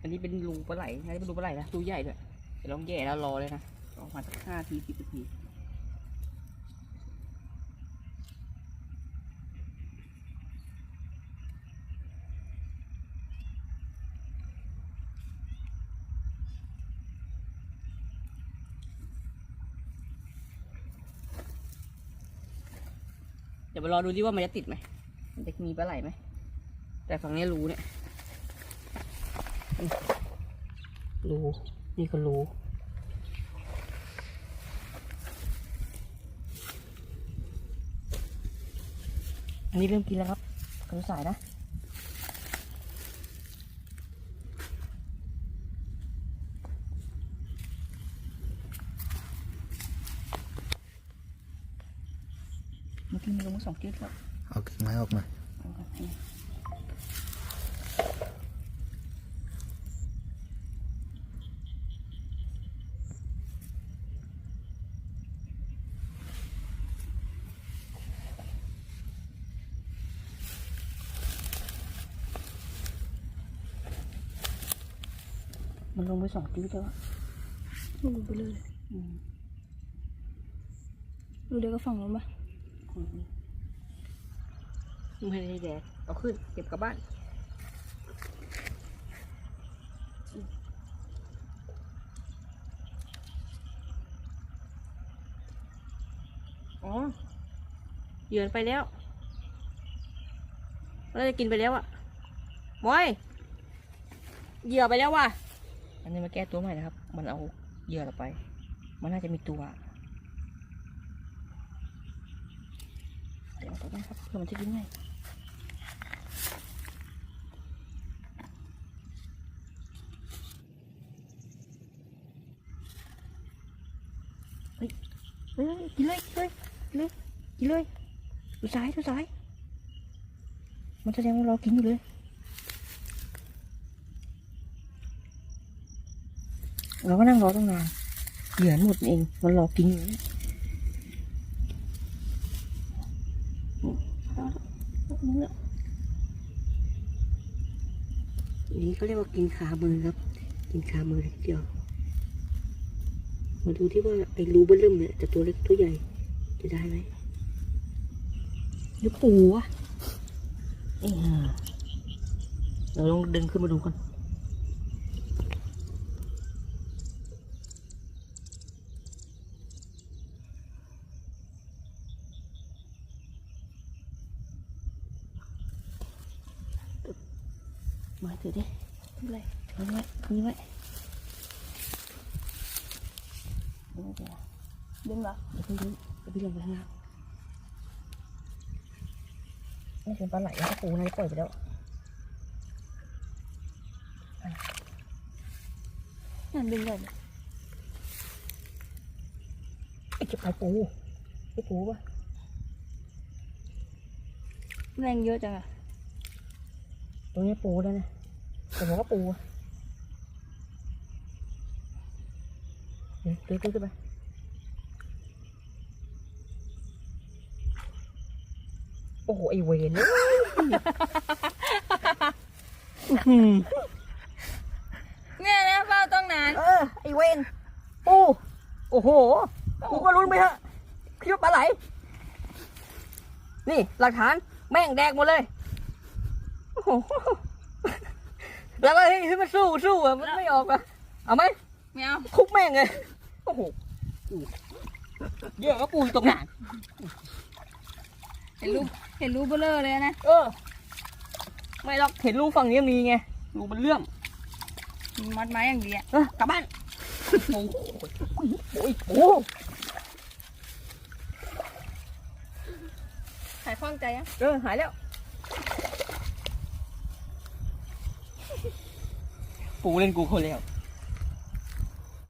อันนี้เป็นรูปลาไหลอันนี้เป็นรูปลาไหลนะรูใหญ่ด้วยเดี๋ยวลองแย่แล้วรอเลยนะรอประมาณสักห้าทีสิบนาทีเดี๋ยวมารอดูดิว่ามันจะติดไหมมันจะมีปลาไหลไหม แต่ฝั่งนี้รูเนี่ย รูนี่ก็รูอันนี้เริ่มกินแล้วครับกระสายนะเมื่อกี้มีลงมาสองจุดแล้วเอากิ่งไม้ออกมา เอาครับนี่ มันลงไปสองจุดแล้วลงไปเลยดูเดี๋ยวก็ฝั่งนู้นปะมไม่ได้แดดเอาขึ้น เก็บกลับบ้านอ๋อเหยื่อไปแล้วเราจะกินไปแล้วอะมอยเหยื่อไปแล้วว่ะ อันนี้มาแก้ตัวใหม่นะครับ มันเอาเหยื่อเราไป มันน่าจะมีตัวเดี๋ยวต่อไปครับเพื่อมันจะกินง่ายเฮ้ยเฮ้ยกินเลยกินเลยกินเลยกินเลยดูซ้ายดูซ้าย มันแสดงว่าเรากินอยู่เลย เราก็นั่งรอตั้งนานเหยื่อหมดเอง มันรอกินอยู่เนี่ยนี่ก็เรียกว่ากินขามือครับ กินขามือเล็กเดียวมาดูที่ว่าไอ้รูเบิ้ลเริ่มเนี่ยจะตัวเล็กตัวใหญ่จะได้ไหมลูกปูวะเอ้ยเราลองดึงขึ้นมาดูกัน มาถือดิทำอะไรถือไว้ถือไว้เดี๋ยวเดี๋ยวดึงเหรอเดี๋ยวพี่ดึงเดี๋ยวพี่ลงไปข้างล่างนี่เป็นปลาไหลแล้วก็ปูอะไรปล่อยไปแล้วนั่นดึงเลยไอ้เก็บไข่ปูไอ้ปูปะแรงเยอะจังอะต รงนี้ปูแล้วนะแต่บอกว่าปูอะเดี๋ยวตื้อตื้อขึ้นไปโอ้โหไอเวนเลยอื้อหือเนี่ยนะเฝ้าต้องนานเออไอเวนปูโอ้โหกูก็รุ้นไปฮะคิดว่าปลาไหล นี่หลักฐานแม่งแดกหมดเลยโอ้โห แล้วก็เฮ้ยเฮ้ยมันสู้สู้อะมันไม่ออกอะเอาไหมไม่เอาทุบแม่งเลยโอ้โหเยอะก็ปูอยู่ตรงหนานเห็นรูปเห็นรูปเบลอเลยนะเออ ไม่หรอกเห็นรูฝั่งนี้มีไงรูมันเลื่อมมัดไม้อย่างดีอะเออกลับบ้านโอ้โหโอ้ยโอ้หายคล่องใจยังเออหายแล้ว กูเล่นกูคนแล้ว